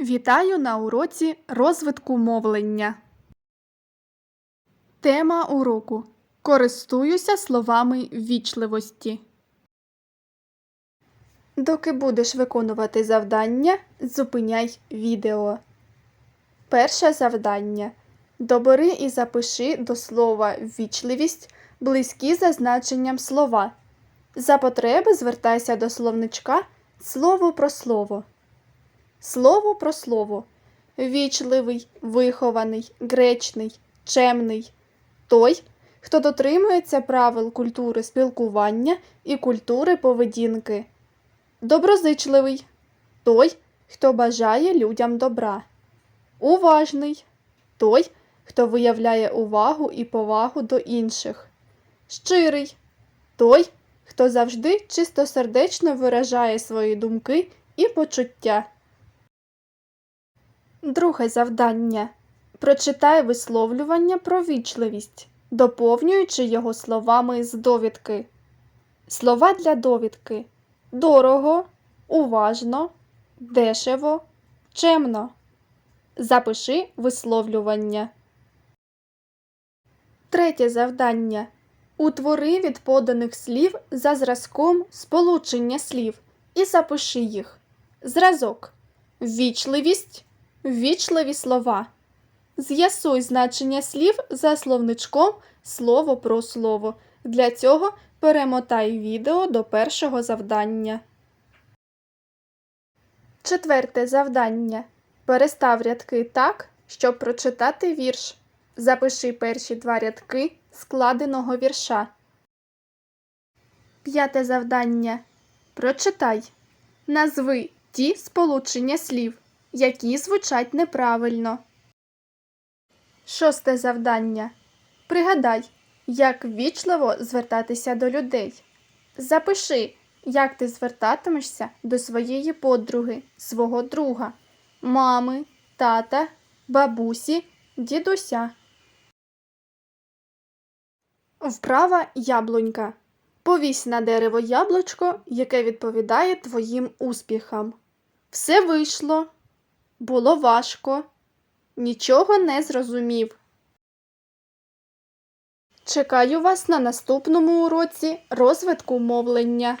Вітаю на уроці розвитку мовлення. Тема уроку. Користуюся словами ввічливості. Доки будеш виконувати завдання, зупиняй відео. Перше завдання. Добери і запиши до слова ввічливість близькі за значенням слова. За потреби звертайся до словничка слово про слово. Слово про слово. Вічливий, вихований, гречний, чемний. Той, хто дотримується правил культури спілкування і культури поведінки. Доброзичливий. Той, хто бажає людям добра. Уважний. Той, хто виявляє увагу і повагу до інших. Щирий. Той, хто завжди чистосердечно виражає свої думки і почуття. Друге завдання. Прочитай висловлювання про вічливість, доповнюючи його словами з довідки. Слова для довідки дорого, уважно, дешево, чемно. Запиши висловлювання. Третє завдання. Утвори від поданих слів за зразком сполучення слів і запиши їх. Зразок. Ввічливість. Ввічливі слова. З'ясуй значення слів за словничком слово про слово. Для цього перемотай відео до першого завдання. Четверте завдання. Перестав рядки так, щоб прочитати вірш. Запиши перші два рядки складеного вірша. П'яте завдання. Прочитай. Назви ті сполучення слів, які звучать неправильно. Шосте завдання. Пригадай, як ввічливо звертатися до людей. Запиши, як ти звертатимешся до своєї подруги, свого друга, мами, тата, бабусі, дідуся. Вправа яблунька. Повісь на дерево яблучко, яке відповідає твоїм успіхам. Все вийшло. Було важко. Нічого не зрозумів. Чекаю вас на наступному уроці розвитку мовлення.